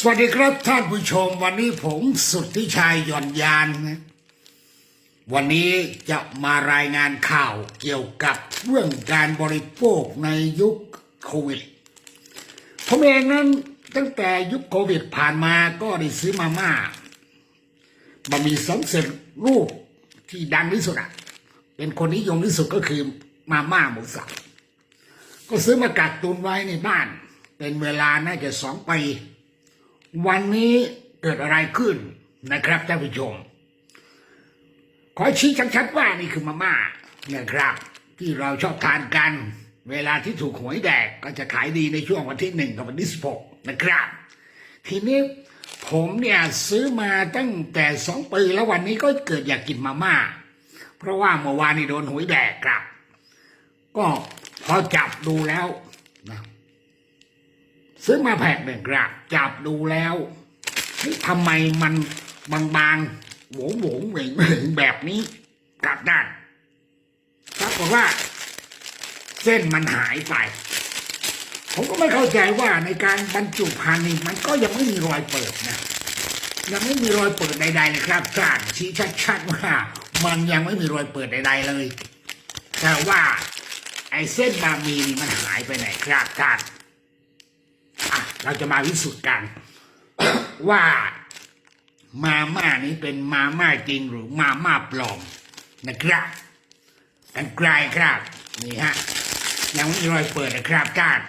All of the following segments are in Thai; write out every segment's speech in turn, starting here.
สวัสดีครับท่านผู้ชม วันนี้ผมสุทธิชัยหย่อนยานนะวันนี้จะมารายงานข่าวเกี่ยวกับเรื่องการบริโภคในยุคโควิด ผมเองนั้นตั้งแต่ยุคโควิดผ่านมาก็ได้ซื้อมาม่าบะหมี่สำเร็จรูปที่ดังที่สุดอะเป็นคนนิยมที่สุดก็คือมาม่าหมูสับก็ซื้อมากักตุนไว้ในบ้าน เป็นเวลาน่าจะสองปี วันนี้เกิดอะไรขึ้นนะครับท่านผู้ชม ขอชี้ชัดๆว่านี่คือมาม่านะครับ ที่เราชอบทานกัน เวลาที่ถูกหวยแดกก็จะขายดีในช่วงวันที่หนึ่งกับวันที่สิบหกนะครับ ทีนี้ผมเนี่ยซื้อมาตั้งแต่สองปีแล้ววันนี้ก็เกิดอยากกินมาม่า เพราะว่าเมื่อวานนี้โดนหวยแดกครับ ก็พอจับดูแล้วนะ ซื้อมาแผงหนึ่งครับ จับดูแล้วทำไมมันบางๆโหวงโหวงเหวงเหวงแบบนี้กลับด้านปรากฏว่า เส้นมันหายไป ผมก็ไม่เข้าใจว่าในการบรรจุภัณฑ์นี่มันก็ยังไม่มีรอยเปิดนะยังไม่มีรอยเปิดใดๆเลยครับท่านชี้ชัดๆว่ามันยังไม่มีรอยเปิดใดๆเลย แต่ว่า ไอ้เส้นบะหมี่นี่มันหายไปไหนครับท่าน เราจะมาพิสูจน์กัน ว่ามาม่านี้เป็นมาม่าจริงหรือมาม่าปลอมนะครับกันไกลครับนี่ฮะยังไม่รอยเปิดนะครับท่าน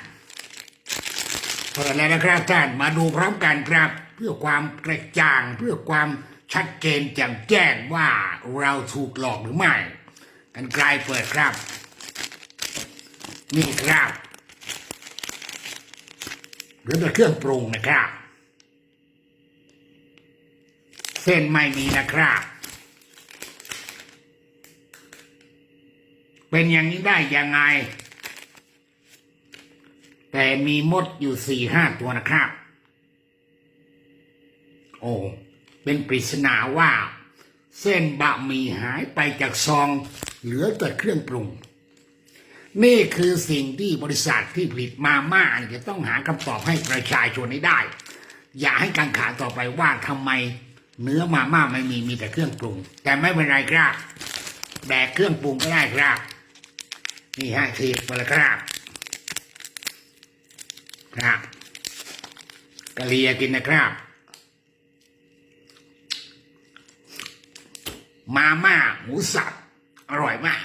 เปิดแล้วนะครับท่านมาดูพร้อมกันครับ เพื่อความกระจ่างเพื่อความชัดเจนแจ่มแจ้งว่าเราถูกหลอกหรือไม่ กันไกลเปิดครับ นี่ครับ รือเป็นเครื่องปรุงนะครับ เส้นไม่มีนะครับ เป็นอย่างนี้ได้ยังไง แต่มีมดอยู่สี่ห้าตัวนะครับ โอ้เป็นปริศนาว่า เส้นบะหมี่หายไปจากซอง เหลือแต่เครื่องปรุง นี่คือสิ่งที่บริษัทที่ผลิตมาม่าจะต้องหาคำตอบให้ประชาชนให้ได้ อย่าให้การขาต่อไปว่าทำไมเนื้อมาม่าไม่มีมีแต่เครื่องปรุง แต่ไม่เป็นไรครับแบกเครื่องปรุงก็ได้ครับ นี่ฮะทีมาแล้วครับครับกะเลียกินนะครับ มาม่าหมูสับอร่อยมาก